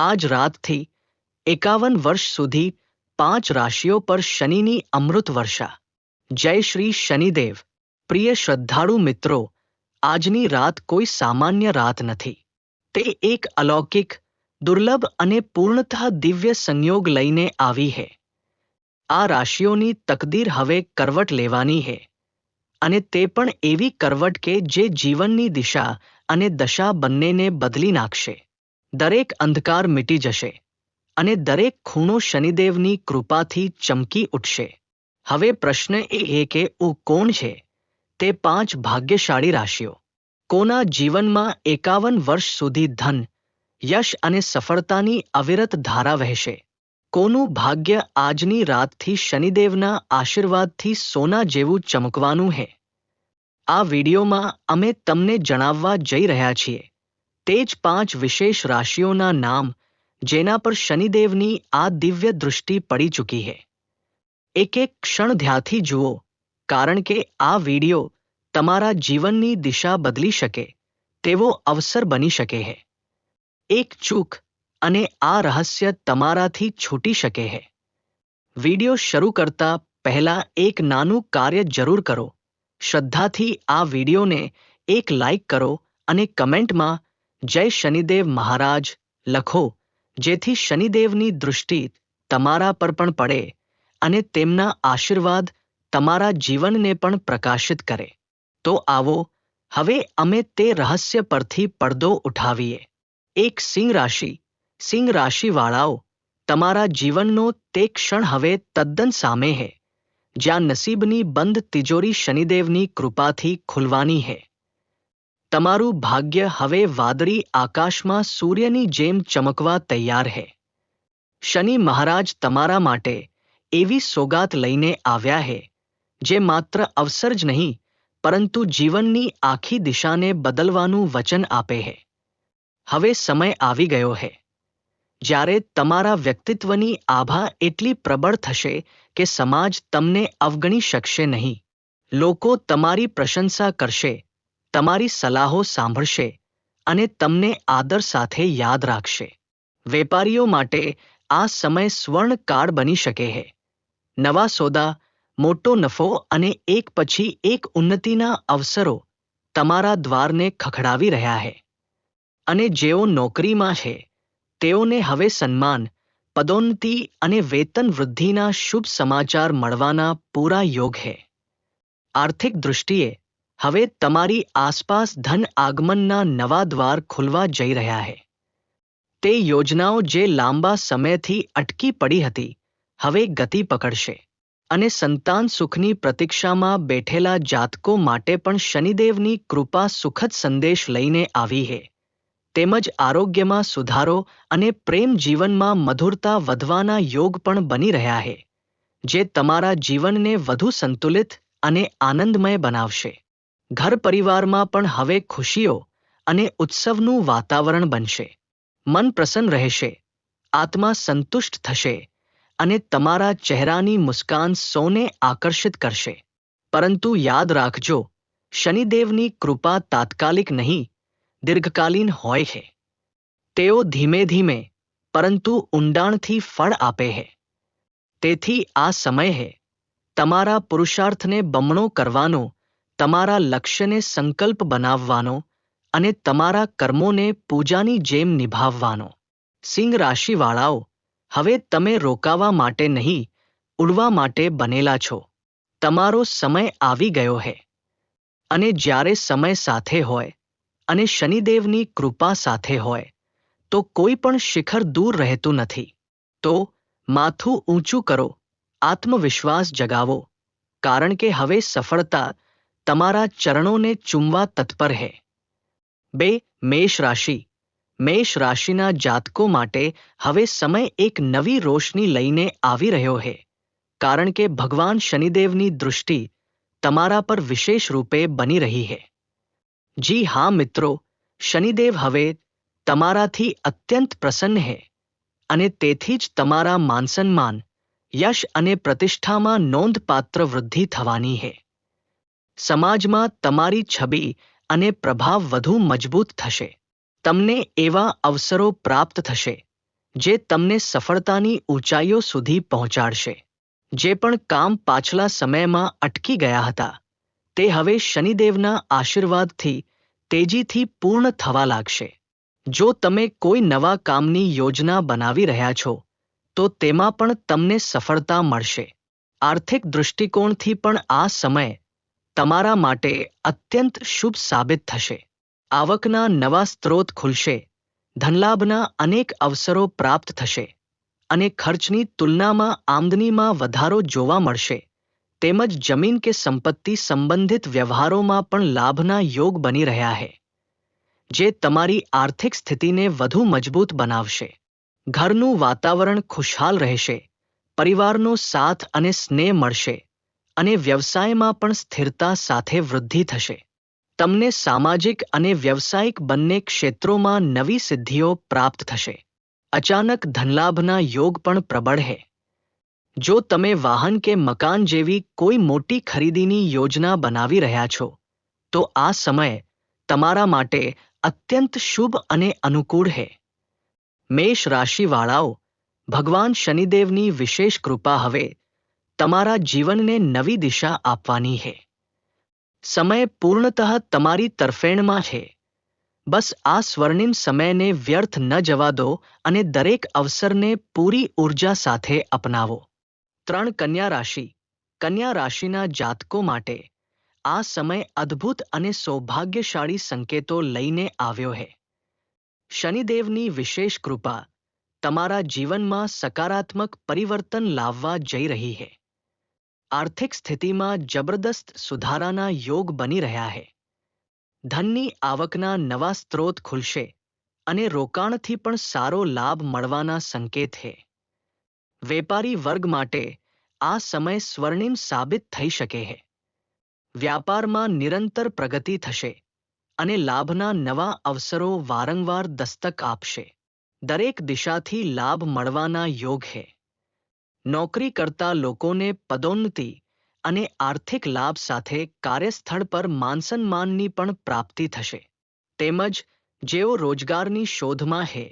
આજ રાતથી એકાવન વર્ષ સુધી પાંચ રાશિઓ પર શનિની અમૃત વર્ષા. જય શ્રી શનિદેવ. પ્રિય શ્રદ્ધાળુ મિત્રો, આજની રાત કોઈ સામાન્ય રાત નથી. તે એક અલૌકિક, દુર્લભ અને પૂર્ણતઃ દિવ્ય સંયોગ લઈને આવી હે. આ રાશિઓની તકદીર હવે કરવટ લેવાની હે. અને તે પણ એવી કરવટ કે જે જીવનની દિશા અને દશા બંનેને બદલી નાખશે. દરેક અંધકાર મિટી જશે અને દરેક ખૂણો શનિદેવની કૃપાથી ચમકી ઉઠશે. હવે પ્રશ્ન એ છે કે ઉ કોણ છે? તે પાંચ ભાગ્યશાળી રાશિઓ. કોના જીવનમાં એકાવન વર્ષ સુધી ધન, યશ અને સફળતાની અવિરત ધારા વહેશે? કોનું ભાગ્ય આજની રાતથી શનિદેવના આશીર્વાદથી સોના જેવું ચમકવાનું હે? આ વિડીયોમાં અમે તમને જણાવવા જઈ રહ્યા છીએ. તે જ પાંચ વિશેષ રાશિઓના નામ, જેના પર શનિદેવની આ દિવ્ય દૃષ્ટિ પડી ચૂકી છે. એક એક ક્ષણ ધ્યાથી જુઓ, કારણ કે આ વીડિયો તમારા જીવનની દિશા બદલી શકે, તેવો અવસર બની શકે છે. એક ચૂક અને આ રહસ્ય તમારાથી છૂટી શકે છે. વિડિયો શરૂ કરતા પહેલા એક નાનું કાર્ય જરૂર કરો. શ્રદ્ધાથી આ વિડીયોને એક લાઈક કરો અને કમેન્ટમાં જય શનિદેવ મહારાજ, લખો, જેથી શનિદેવની દૃષ્ટિ તમારા પર પણ પડે અને તેમના આશીર્વાદ તમારા જીવનને પણ પ્રકાશિત કરે. તો આવો, હવે અમે તે રહસ્ય પરથી પડદો ઉઠાવીએ. એક સિંહ રાશિ, સિંહ રાશિવાળાઓ, તમારા જીવનનો તે ક્ષણ હવે તદ્દન સામે હે, જ્યાં નસીબની બંધ તિજોરી શનિદેવની કૃપાથી ખુલવાની હે. તમારું ભાગ્ય હવે વાદળી આકાશમાં સૂર્યની જેમ ચમકવા તૈયાર હે. શનિ મહારાજ તમારા માટે એવી સોગાત લઈને આવ્યા હે, જે માત્ર અવસર જ નહીં, પરંતુ જીવનની આખી દિશાને બદલવાનું વચન આપે હે. હવે સમય આવી ગયો હે. જ્યારે તમારા વ્યક્તિત્વની આભા એટલી પ્રબળ થશે કે સમાજ તમને અવગણી શકશે નહીં. લોકો તમારી પ્રશંસા કરશે તમારી સલાહો સાંભળશે અને તમને આદર સાથે યાદ રાખશે. વેપારીઓ માટે આ સમય સ્વર્ણ કાળ બની શકે છે નવા સોદા, મોટો નફો અને એક પછી એક ઉન્નતિના અવસરો તમારા દ્વારને ખખડાવી રહ્યા છે અને જેઓ નોકરીમાં છે, તેઓને હવે સન્માન, પદોન્નતિ અને વેતન વૃદ્ધિના શુભ સમાચાર મળવાના પૂરા યોગ છે આર્થિક દૃષ્ટિએ હવે તમારી આસપાસ ધન આગમનના નવા દ્વાર ખુલવા જઈ રહ્યા છે તે યોજનાઓ જે લાંબા સમયથી અટકી પડી હતી, હવે ગતિ પકડશે. અને સંતાન સુખની પ્રતીક્ષામાં બેઠેલા જાતકો માટે પણ શનિદેવની કૃપા સુખદ સંદેશ લઈને આવી છે તેમજ આરોગ્યમાં સુધારો અને પ્રેમ જીવનમાં મધુરતા વધવાના યોગ પણ બની રહ્યા છે જે તમારા જીવનને વધુ સંતુલિત અને આનંદમય બનાવશે. ઘર પરિવારમાં પણ હવે ખુશીઓ અને ઉત્સવનું વાતાવરણ બનશે. મન પ્રસન્ન રહેશે, આત્મા સંતુષ્ટ થશે અને તમારા ચહેરાની મુસ્કાન સૌને આકર્ષિત કરશે. પરંતુ યાદ રાખજો, શનિદેવની કૃપા તાત્કાલિક નહીં, દીર્ઘકાલીન હોય છે. તેઓ ધીમે ધીમે, પરંતુ ઊંડાણથી ફળ આપે છે. તેથી આ સમય છે તમારા પુરુષાર્થને બમણો કરવાનો તમારા લક્ષ્યને સંકલ્પ બનાવવાનો અને તમારા કર્મોને પૂજાની જેમ નિભાવવાનો. સિંહ રાશિવાળાઓ, હવે તમે રોકાવા માટે નહીં, ઉડવા માટે બનેલા છો. તમારો સમય આવી ગયો હે. અને જ્યારે સમય સાથે હોય અને શનિદેવની કૃપા સાથે હોય, તો કોઈ પણ શિખર દૂર રહેતું નથી. તો માથું ઊંચું કરો, આત્મવિશ્વાસ જગાવો, કારણ કે હવે સફળતા તમારા ચરણોને ચૂમવા તત્પર હે બે મેષ રાશિ મેષ રાશિના જાતકો માટે હવે સમય એક નવી રોશની લઈને આવી રહ્યો છે કારણ કે ભગવાન શનિદેવની દૃષ્ટિ તમારા પર વિશેષ રૂપે બની રહી છે જી હા મિત્રો શનિદેવ હવે તમારાથી અત્યંત પ્રસન્ન છે અને તેથી જ તમારા માનસન્માન યશ અને પ્રતિષ્ઠામાં નોંધપાત્ર વૃદ્ધિ થવાની છે સમાજમાં તમારી છબી અને પ્રભાવ વધુ મજબૂત થશે. તમને એવા અવસરો પ્રાપ્ત થશે, જે તમને સફળતાની ઊંચાઈઓ સુધી પહોંચાડશે. જે પણ કામ પાછલા સમયમાં અટકી ગયા હતા, તે હવે શનિદેવના આશીર્વાદથી તેજીથી પૂર્ણ થવા લાગશે. જો તમે કોઈ નવા કામની યોજના બનાવી રહ્યા છો, તો તેમાં પણ તમને સફળતા મળશે. આર્થિક દૃષ્ટિકોણથી પણ આ સમય તમારા માટે અત્યંત શુભ સાબિત થશે. આવકના નવા સ્ત્રોત ખુલશે. ધનલાભના અનેક અવસરો પ્રાપ્ત થશે. અને ખર્ચની તુલનામાં આમદનીમાં વધારો જોવા મળશે. તેમજ જમીન કે સંપત્તિ સંબંધિત વ્યવહારોમાં પણ લાભના યોગ બની રહ્યા છે જે તમારી આર્થિક સ્થિતિને વધુ મજબૂત બનાવશે. ઘરનું વાતાવરણ ખુશહાલ રહેશે. પરિવારનો સાથ અને સ્નેહ મળશે. અને વ્યવસાયમાં પણ સ્થિરતા સાથે વૃદ્ધિ થશે. તમને સામાજિક અને વ્યવસાયિક બંને ક્ષેત્રોમાં નવી સિદ્ધિઓ પ્રાપ્ત થશે. અચાનક ધનલાભના યોગ પણ પ્રબળ છે જો તમે વાહન કે મકાન જેવી કોઈ મોટી ખરીદીની યોજના બનાવી રહ્યા છો, તો આ સમય તમારા માટે અત્યંત શુભ અને અનુકૂળ છે મેષ રાશિવાળાઓ ભગવાન શનિદેવની વિશેષ કૃપા હવે તમારા જીવનને નવી દિશા આપવાની છે સમય પૂર્ણતઃ તમારી તરફેણમાં છે. બસ આ સ્વર્ણિમ સમયને વ્યર્થ ન જવા દો અને દરેક અવસરને પૂરી ઊર્જા સાથે અપનાવો. ત્રણ કન્યા રાશિ. કન્યા રાશિના જાતકો માટે આ સમય અદ્ભુત અને સૌભાગ્યશાળી સંકેતો લઈને આવ્યો છે શનિદેવની વિશેષ કૃપા. તમારા જીવનમાં સકારાત્મક પરિવર્તન લાવવા જઈ રહી છે આર્થિક સ્થિતિમાં જબરદસ્ત સુધારાના યોગ બની રહ્યા છે ધનની આવકના નવા સ્ત્રોત ખુલશે અને રોકાણથી પણ સારો લાભ મળવાના સંકેત છે વેપારી વર્ગ માટે આ સમય સ્વર્ણિમ સાબિત થઈ શકે છે વ્યાપારમાં નિરંતર પ્રગતિ થશે અને લાભના નવા અવસરો વારંવાર દસ્તક આપશે. દરેક દિશાથી લાભ મળવાના યોગ છે નોકરી કરતા લોકોને પદોન્નતિ અને આર્થિક લાભ સાથે કાર્યસ્થળ પર માનસન્માનની પણ પ્રાપ્તિ થશે. તેમજ જેઓ રોજગારની શોધમાં છે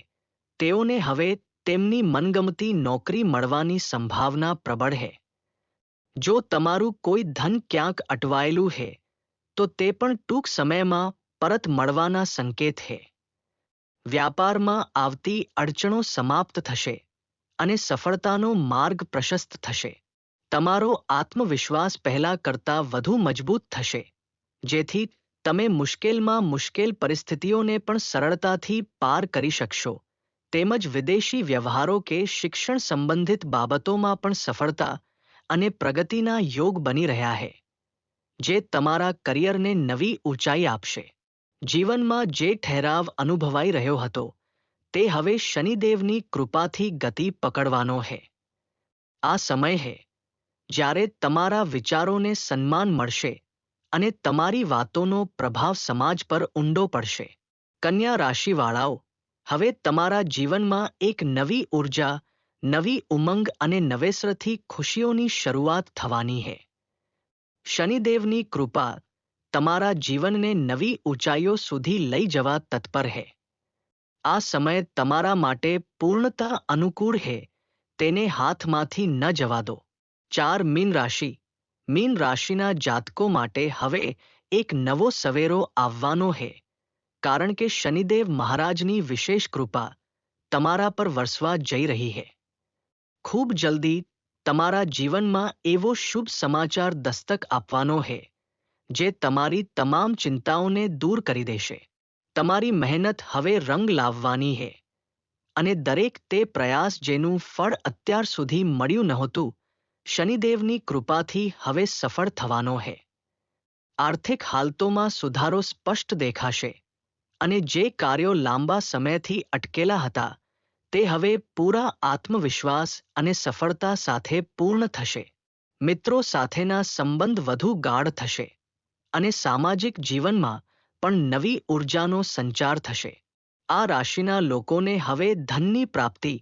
તેઓને હવે તેમની મનગમતી નોકરી મળવાની સંભાવના પ્રબળ છે જો તમારું કોઈ ધન ક્યાંક અટવાયેલું છે તો તે પણ ટૂંક સમયમાં પરત મળવાના સંકેત છે વ્યાપારમાં આવતી અડચણો સમાપ્ત થશે. અને સફળતાનો માર્ગ પ્રશસ્ત થશે. તમારો આત્મવિશ્વાસ પહેલા કરતાં વધુ મજબૂત થશે. જેથી તમે મુશ્કેલમાં મુશ્કેલ પરિસ્થિતિઓને પણ સરળતાથી પાર કરી શકશો. તેમજ વિદેશી વ્યવહારો કે શિક્ષણ સંબંધિત બાબતોમાં પણ સફળતા અને પ્રગતિના યોગ બની રહ્યા છે જે તમારા કરિયરને નવી ઊંચાઈ આપશે. જીવનમાં જે ઠહેરાવ અનુભવાઈ રહ્યો હતો તે હવે શનિદેવની કૃપાથી ગતિ પકડવાનો છે આ સમય છે જ્યારે તમારા વિચારોને સન્માન મળશે અને તમારી વાતોનો પ્રભાવ સમાજ પર ઊંડો પડશે. કન્યા રાશિવાળાઓ, હવે તમારા જીવનમાં એક નવી ઊર્જા નવી ઉમંગ અને નવેસરથી ખુશીઓની શરૂઆત થવાની છે શનિદેવની કૃપા તમારા જીવનને નવી ઊંચાઈઓ સુધી લઈ જવા તત્પર છે આ સમય તમારા માટે પૂર્ણતા અનુકૂળ છે તેને હાથમાંથી ન જવા દો. ચાર મીન રાશિ. મીન રાશિના જાતકો માટે હવે એક નવો સવેરો આવવાનો છે કારણ કે શનિદેવ મહારાજની વિશેષ કૃપા તમારા પર વરસવા જઈ રહી છે ખૂબ જલ્દી તમારા જીવનમાં એવો શુભ સમાચાર દસ્તક આપવાનો છે જે તમારી તમામ ચિંતાઓને દૂર કરી દેશે. તમારી મહેનત હવે રંગ લાવવાની છે અને દરેક તે પ્રયાસ જેનું ફળ અત્યાર સુધી મળ્યું નહોતું, શનિદેવની કૃપાથી હવે સફળ થવાનો છે આર્થિક હાલતોમાં સુધારો સ્પષ્ટ દેખાશે, અને જે કાર્યો લાંબા સમયથી અટકેલા હતા, તે હવે પૂરા આત્મવિશ્વાસ અને સફળતા સાથે પૂર્ણ થશે. મિત્રો સાથેના સંબંધ વધુ ગાઢ થશે, અને સામાજિક જીવનમાં પણ નવી ઊર્જાનો સંચાર થશે. આ રાશિના લોકોને હવે ધનની પ્રાપ્તિ,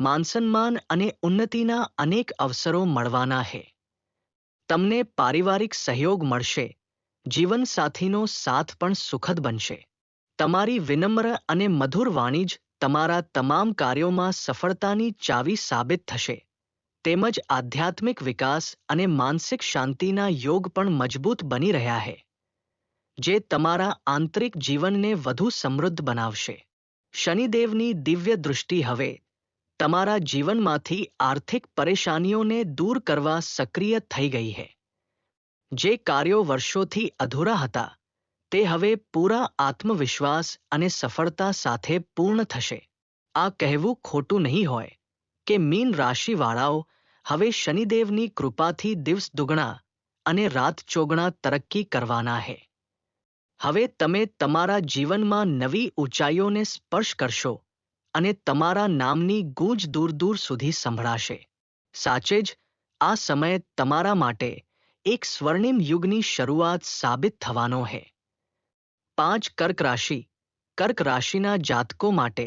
માનસન્માન અને ઉન્નતિના અનેક અવસરો મળવાના છે તમને પારિવારિક સહયોગ મળશે, જીવનસાથીનો સાથ પણ સુખદ બનશે. તમારી વિનમ્ર અને મધુર વાણી જ તમારા તમામ કાર્યોમાં સફળતાની ચાવી સાબિત થશે. તેમજ આધ્યાત્મિક વિકાસ અને માનસિક શાંતિના યોગ પણ મજબૂત બની રહ્યા છે જે તમારા આંતરિક જીવનને વધુ સમૃદ્ધ બનાવશે. શનિદેવની દિવ્ય દૃષ્ટિ હવે તમારા જીવનમાંથી આર્થિક પરેશાનીઓને દૂર કરવા સક્રિય થઈ ગઈ છે જે કાર્યો વર્ષોથી અધૂરા હતા, તે હવે પૂરા આત્મવિશ્વાસ અને સફળતા સાથે પૂર્ણ થશે. આ કહેવું ખોટું નહીં હોય કે મીન રાશિવાળાઓ હવે શનિદેવની કૃપાથી દિવસ દુગણા અને રાત ચોગણા તરક્કી કરવાના છે હવે તમે તમારા જીવનમાં નવી ઊંચાઈઓને સ્પર્શ કરશો અને તમારા નામની ગૂંજ દૂર દૂર સુધી સંભળાશે. સાચે જ, આ સમય તમારા માટે એક સ્વર્ણિમ યુગની શરૂઆત સાબિત થવાનો છે પાંચ કર્ક રાશિ, કર્ક રાશિના જાતકો માટે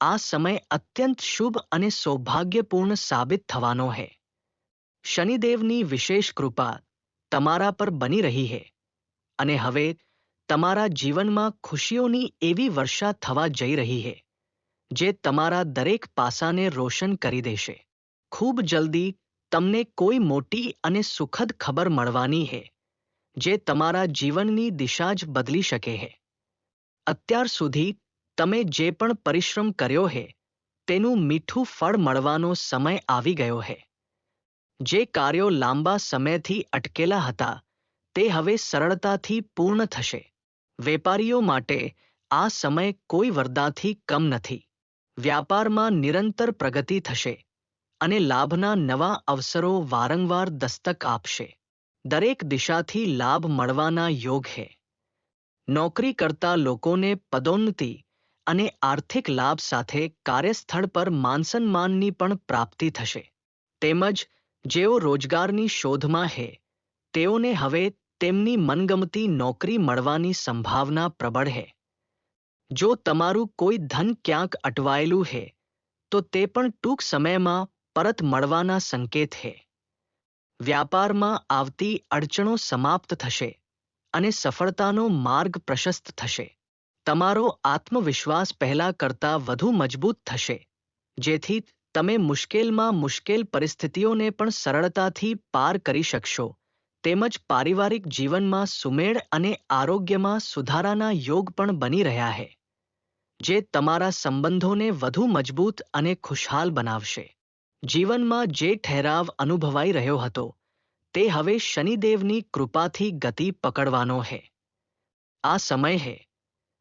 આ સમય અત્યંત શુભ અને સૌભાગ્યપૂર્ણ સાબિત થવાનો છે શનિદેવની વિશેષ કૃપા તમારા પર બની રહી છે અને હવે તમારા જીવનમાં ખુશીઓની એવી વર્ષા થવા જઈ રહી છે જે તમારા દરેક પાસાને રોશન કરી દેશે. ખૂબ જલ્દી તમને કોઈ મોટી અને સુખદ ખબર મળવાની છે જે તમારા જીવનની દિશા જ બદલી શકે છે અત્યાર સુધી તમે જે પણ પરિશ્રમ કર્યો છે તેનું મીઠું ફળ મળવાનો સમય આવી ગયો છે જે કાર્યો લાંબા સમયથી અટકેલા હતા, તે હવે સરળતાથી પૂર્ણ થશે. વેપારીઓ માટે આ સમય કોઈ વરદાથી કમ નથી. વ્યાપારમાં નિરંતર પ્રગતિ થશે અને લાભના નવા અવસરો વારંવાર દસ્તક આપશે. દરેક દિશાથી લાભ મળવાના યોગ છે નોકરી કરતા લોકોને પદોન્નતિ અને આર્થિક લાભ સાથે કાર્યસ્થળ પર માનસન્માનની પણ પ્રાપ્તિ થશે. તેમજ જેઓ રોજગારની શોધમાં છે તેઓને હવે તેમની મનગમતી નોકરી મળવાની સંભાવના પ્રબળ છે જો તમારું કોઈ ધન ક્યાંક અટવાયેલું છે તો તે પણ ટૂંક સમયમાં પરત મળવાના સંકેત છે વ્યાપારમાં આવતી અડચણો સમાપ્ત થશે અને સફળતાનો માર્ગ પ્રશસ્ત થશે. તમારો આત્મવિશ્વાસ પહેલા કરતાં વધુ મજબૂત થશે, જેથી તમે મુશ્કેલમાં મુશ્કેલ પરિસ્થિતિઓને પણ સરળતાથી પાર કરી શકશો. તેમજ પારિવારિક જીવનમાં સુમેળ અને આરોગ્યમાં સુધારાના યોગ પણ બની રહ્યા છે જે તમારા સંબંધોને વધુ મજબૂત અને ખુશહાલ બનાવશે. જીવનમાં જે ઠહેરાવ અનુભવાઈ રહ્યો હતો, તે હવે શનિદેવની કૃપાથી ગતિ પકડવાનો છે આ સમય છે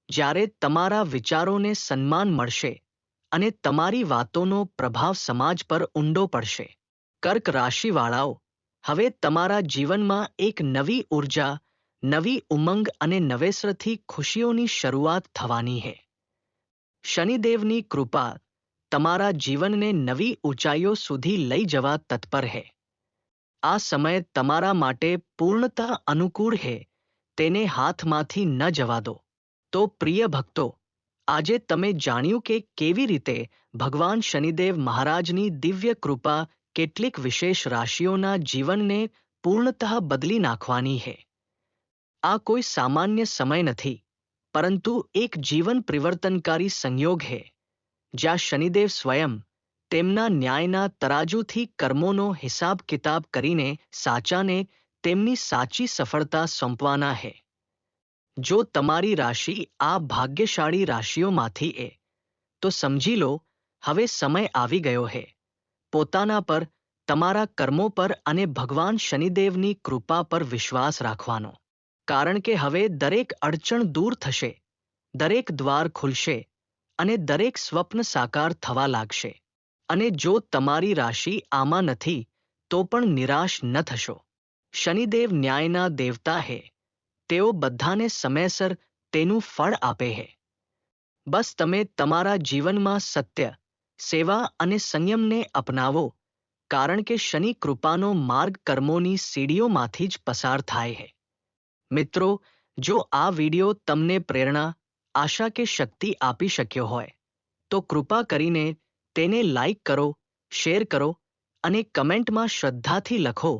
જ્યારે તમારા વિચારોને સન્માન મળશે અને તમારી વાતોનો પ્રભાવ સમાજ પર ઊંડો પડશે. કર્ક રાશિવાળાઓ હવે તમારા જીવનમાં એક નવી ઊર્જા, નવી ઉમંગ અને નવેસરથી ખુશીઓની શરૂઆત થવાની છે શનિદેવની કૃપા તમારા જીવનને નવી ઊંચાઈઓ સુધી લઈ જવા તત્પર છે આ સમય તમારા માટે પૂર્ણતા અનુકૂળ છે તેને હાથમાંથી ન જવા દો. તો પ્રિય ભક્તો, આજે તમે જાણ્યું કે કેવી રીતે ભગવાન શનિદેવ મહારાજની દિવ્ય કૃપા કેટલીક વિશેષ રાશિઓના જીવનને પૂર્ણતઃ બદલી નાખવાની છે આ કોઈ સામાન્ય સમય નથી, પરંતુ એક જીવન પરિવર્તનકારી સંયોગ છે જ્યાં શનિદેવ સ્વયં તેમના ન્યાયના તરાજુથી કર્મોનો હિસાબ કિતાબ કરીને સાચાને તેમની સાચી સફળતા સોંપવાના છે જો તમારી રાશિ આ ભાગ્યશાળી રાશિઓમાંથી એ, તો સમજી લો, હવે સમય આવી ગયો છે પોતાના પર, તમારા કર્મો પર અને ભગવાન શનિદેવની કૃપા પર વિશ્વાસ રાખવાનો. કારણ કે હવે દરેક અડચણ દૂર થશે, દરેક દ્વાર ખુલશે અને દરેક સ્વપ્ન સાકાર થવા લાગશે. અને જો તમારી રાશિ આમાં નથી, તો પણ નિરાશ ન થશો. શનિદેવ ન્યાયના દેવતા હે, તેઓ બધાને સમયસર તેનું ફળ આપે છે બસ તમે તમારા જીવનમાં સત્ય સેવા અને સંયમને અપનાવો, કારણ કે શનિ કૃપાનો માર્ગ કર્મોની સીડીઓમાંથી જ પસાર થાય છે મિત્રો, જો આ વિડિયો તમને પ્રેરણા, આશા કે શક્તિ આપી શક્યો હોય, તો કૃપા કરીને તેને લાઈક કરો, શેર કરો અને કમેન્ટમાં શ્રદ્ધાથી લખો,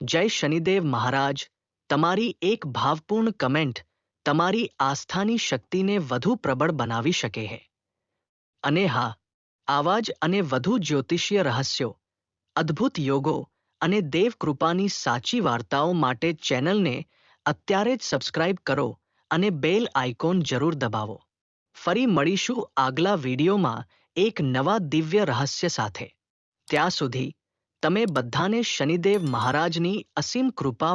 જય શનિદેવ મહારાજ, તમારી એક ભાવપૂર્ણ કમેન્ટ તમારી આસ્થાની શક્તિને વધુ પ્રબળ બનાવી શકે છે અને હા આવા જ અને વધુ જ્યોતિષીય રહસ્યો, અદ્ભુત યોગો અને દેવકૃપાની સાચી વાર્તાઓ માટે ચેનલને અત્યારે જ સબસ્ક્રાઇબ કરો અને બેલ આઇકોન જરૂર દબાવો. ફરી મળીશું આગલા વિડીયોમાં એક નવા દિવ્ય રહસ્ય સાથે. ત્યાં સુધી તમે બધાને શનિદેવ મહારાજની અસીમ કૃપા